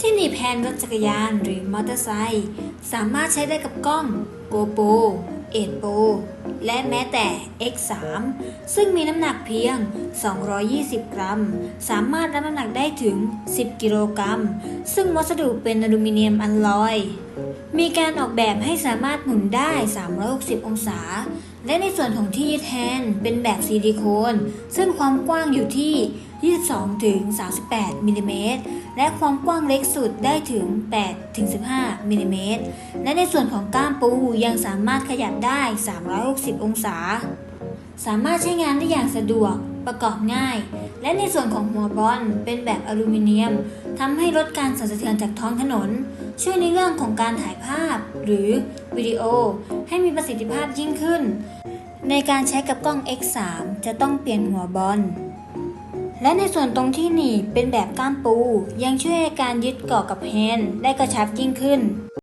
ที่หนีบแฮนด์รถจักรยานหรือมอเตอร์ไซค์สามารถใช้ได้กับกล้อง GoPro 8 Pro และแม้แต่ X3 ซึ่งมีน้ำหนักเพียง 220 กรัม สามารถรับน้ำหนักได้ถึง 10 กิโลกรัม ซึ่งวัสดุเป็นอลูมิเนียมอัลลอย มีการออกแบบให้สามารถหมุนได้ 360 องศา และในส่วนของที่ยึดแฮนด์เป็นแบบซิลิโคน ซึ่งความกว้างอยู่ที่ 22ถึง38มิลลิเมตร และความกว้างเล็กสุดได้ถึง 8-15 มิลลิเมตร และในส่วนของก้ามปูยังสามารถขยับได้ 360 องศา สามารถใช้งานได้อย่างสะดวกประกอบง่าย และในส่วนของหัวบอลเป็นแบบอลูมิเนียมทำให้ลดการสั่นสะเทือนจากท้องถนน ช่วยในเรื่องของการถ่ายภาพ หรือวิดีโอ ให้มีประสิทธิภาพยิ่งขึ้น ในการใช้กับกล้อง X3 จะต้องเปลี่ยนหัวบอล และในส่วนตรงที่หนีบเป็นแบบก้ามปู ยังช่วยให้การยึดเกาะกับแฮนด์ได้กระชับยิ่งขึ้น